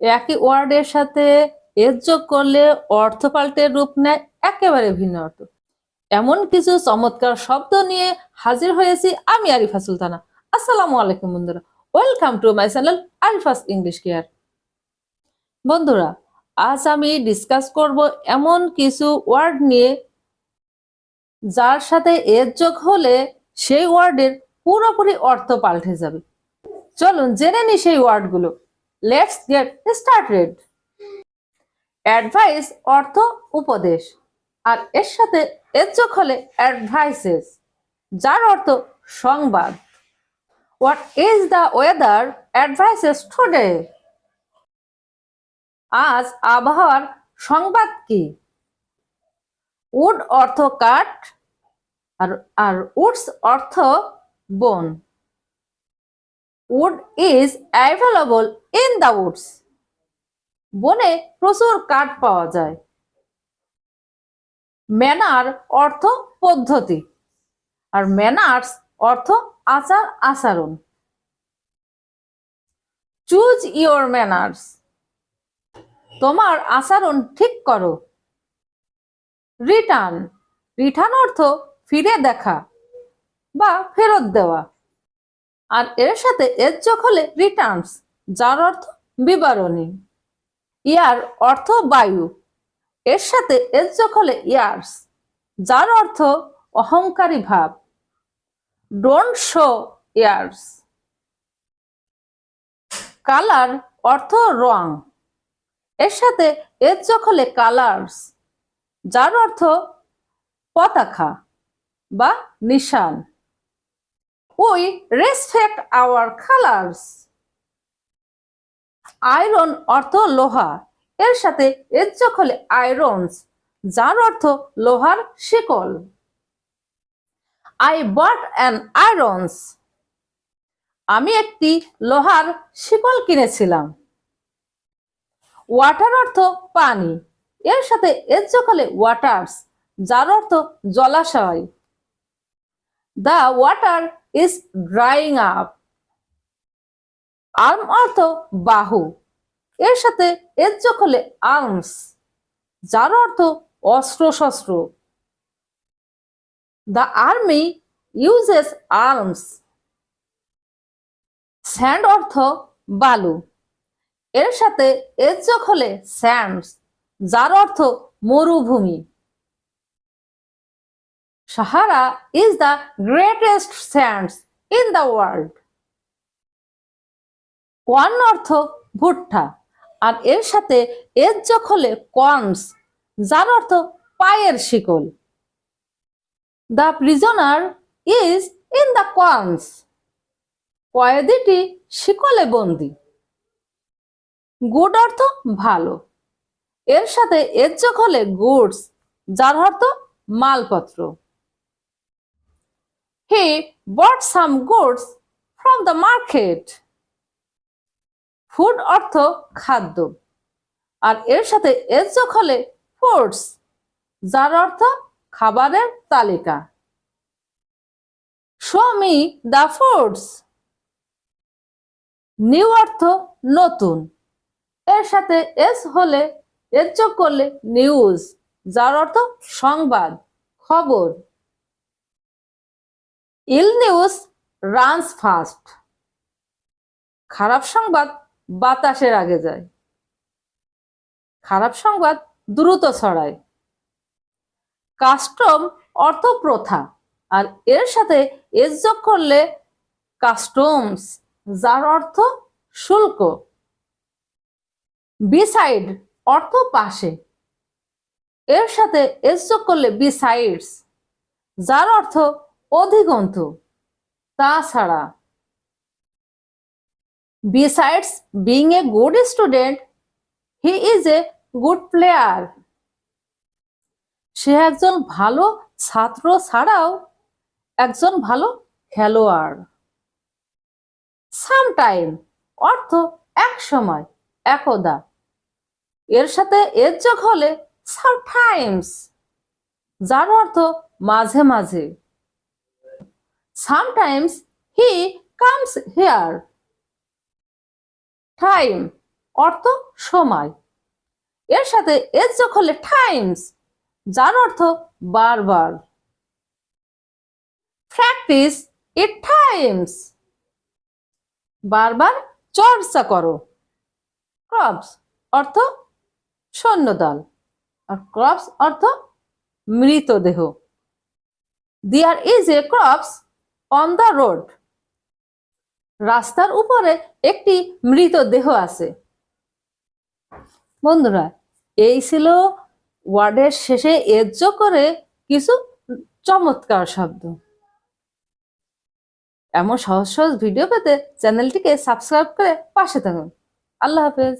একই ওয়ার্ডের সাথে এর যোগ করলে অর্থ পাল্টে রূপ নেয় একেবারে ভিন্ন অর্থ। এমন কিছু চমৎকার শব্দ নিয়ে হাজির হয়েছি আমি আরিফা সুলতানা। আসসালামু আলাইকুম বন্ধুরা। Welcome to my channel Arifa's English care বন্ধুরা, আজ আমি ডিসকাস করব এমন কিছু ওয়ার্ড নিয়ে যার সাথে এর যোগ হলে সেই ওয়ার্ডের পুরোপুরি অর্থ পাল্টে যাবে। চলুন জেনে নি সেই ওয়ার্ডগুলো লেটস গেট স্টার্টেড অ্যাডভাইস অর্থ, উপদেশ। আর এর সাথে এর যোগ হলে অ্যাডভাইসেস যার অর্থ সংবাদ। What is the weather advices today আজ আবহাওয়ার সংবাদ কি? উড অর্থ কাঠ, আর আর উডস অর্থ বন। Wood is available in the woods বনে প্রচুর কাঠ পাওয়া যায়। ম্যানার অর্থ পদ্ধতি। আর ম্যানার্স অর্থ আচার আচরণ। Choose your manners. তোমার আচরণ ঠিক করো। রিটার্ন। রিটার্ন অর্থ ফিরে দেখা বা ফেরত দেওয়া। আর এর সাথে এর যোগ হলে রিটার্নস যার অর্থ বিবরণী। ইয়ার অর্থ বায়ু। এর সাথে এর যোগ হলে ইয়ার্স, যার অর্থ অহংকারী ভাব। Don't show years. কালার অর্থ রং। এর সাথে এর যোগ হলে কালার্স, যার অর্থ পতাকা বা নিশান। We respect our colours iron অর্থ লোহা। এর সাথে এর হলে আয়রনস যার অর্থ লোহার শিকল। আই বট অ্যান আয়রনস আমি একটি লোহার শিকল কিনেছিলাম। ওয়াটার অর্থ পানি। এর সাথে এর হলে ওয়াটার্স যার অর্থ জলাশয়। The water is drying up arm অর্থ বাহু। এর সাথে এর যোগ হলে আর্মস যার অর্থ অস্ত্র শস্ত্র the army uses arms sand অর্থ বালু। এর সাথে এর যোগ হলে স্যান্ডস যার অর্থ মরুভূমি। Sahara is the greatest sands in the world corn অর্থ ভুট্টা। আর এর সাথে এর যোগ হলে কর্নস যার অর্থ পায়ের শিকল। The prisoner is in the corns কয়েদিটি শিকলে বন্দি। গুড অর্থ ভালো। এর সাথে এর যোগ হলে গুডস যার অর্থ মালপত্র। He bought some goods from the market food অর্থ খাদ্য। আর এর সাথে এর যোগ হলে ফুডস যার অর্থ খাবারের তালিকা। Show me the foods new অর্থ নতুন। এর সাথে এস হলে এর যোগ করলে নিউজ যার অর্থ সংবাদ, খবর। Ill news runs fast. খারাপ সংবাদ বাতাসের আগে যায়। খারাপ সংবাদ দ্রুত ছড়ায়। কাস্টম অর্থ প্রথা, আর এর সাথে এস যোগ করলে কাস্টমস, যার অর্থ শুল্ক। বিসাইড অর্থ পাশে, এর সাথে এস যোগ করলে বিসাইডস, যার অর্থ অধিকন্তু তাছাড়া besides being a good student he is a good player সে একজন ভালো ছাত্র ছাড়াও একজন ভালো খেলোয়াড়। সামটাইম অর্থ এক সময়, একদা। এর সাথে এর যোগ হলে সামটাইমস যার অর্থ মাঝে মাঝে। Sometimes he comes here time অর্থ, সময়। এর সাথে এস যোগ হলে টাইমস যার অর্থ বারবার। প্র্যাকটিস ইট টাইমস বারবার চর্চা করো। ক্রপস অর্থ সৈন্যদল। আর ক্রপস অর্থ মৃতদেহ। There is a corpse on the road রাস্তার উপরে একটি মৃতদেহ আছে। বন্ধুরা, এই ছিল ওয়ার্ডের শেষে এজ্জ করে কিছু চমৎকার শব্দ। এমন সহজ সহজ ভিডিও পেতে চ্যানেলটিকে সাবস্ক্রাইব করে পাশে থাকুন। আল্লাহ হাফেজ।